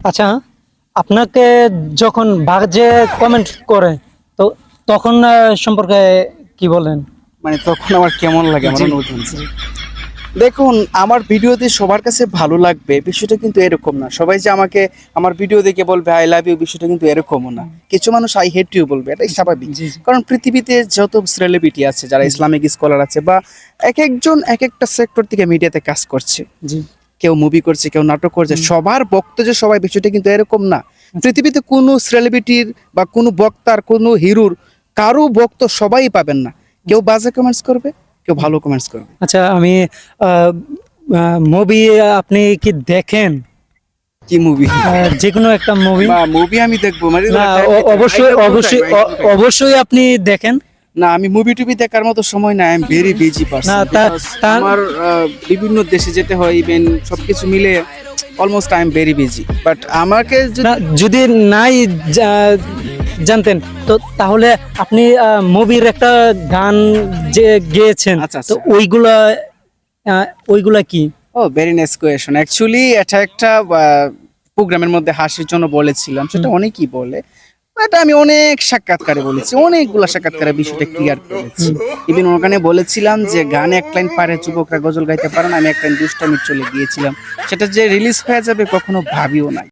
আচ্ছা আপনাকে যখন বাজে কমেন্ট করে তো তখন সম্পর্কে কি বলেন? মানে তখন আমার কেমন লাগে আমার অনুভূতি? দেখুন আমার ভিডিওতে সবার কাছে ভালো লাগবে বিষয়টা কিন্তু এরকম না। সবাই যে আমাকে আমার ভিডিও দেখে বলবে আই লাভ ইউ বিষয়টা কিন্তু এরকমও না। কিছু মানুষ আই হেট ইউ বলবে এটাই স্বাভাবিক। কারণ পৃথিবীতে যত সেলিব্রিটি আছে যারা ইসলামিক স্কলার আছে বা এক একজন এক একটা সেক্টর থেকে মিডিয়াতে কাজ করছে জি। কেউ মুভি করছে কেউ নাটক করছে সবার বক্তা যে সবাই বিষয়টা কিন্তু এরকম না। পৃথিবীতে কোনো সেলিব্রিটির বা কোনো বক্তার কোনো হিরোর কারও বক্ত সবাই পাবেন না। কেউ বাজে কমেন্টস করবে কেউ ভালো কমেন্টস করবে। আচ্ছা আমি মুভি আপনি কি দেখেন? কি মুভি যে কোনো একটা মুভি মুভি আমি দেখব। মানে। অবশ্যই অবশ্যই. অবশ্যই আপনি দেখেন। না আমি মুভি টুবি দেখার মতো সময় না I am very busy person আমার বিভিন্ন দেশে যেতে হয় ইভেন সবকিছু মিলে almost I am very busy but আমাকে যদি নাই জানতেন তো তাহলে আপনি মুভির একটা গান যে গেয়েছেন আচ্ছা, তো আচ্ছা। ওইগুলা ওইগুলা কি? ও ভেরি নাইস কোয়েশন অ্যাকচুয়ালি এটা একটা প্রোগ্রামের মধ্যে হাসির জন্য বলেছিলাম সেটা অনেকেই বলে। এটা আমি অনেক সাক্ষাৎকারে বলেছি, অনেকগুলো সাক্ষাৎকারে বিষয়টা ক্লিয়ার করেছি। ইভেন ওখানে বলেছিলাম যে, গান এক লাইন পারে, যুবকরা গজল গাইতে পারে না। আমি এক লাইন দুষ্টামি চলে গিয়েছিলাম। সেটা যে রিলিজ হয়ে যাবে কখনো ভাবিও নাই।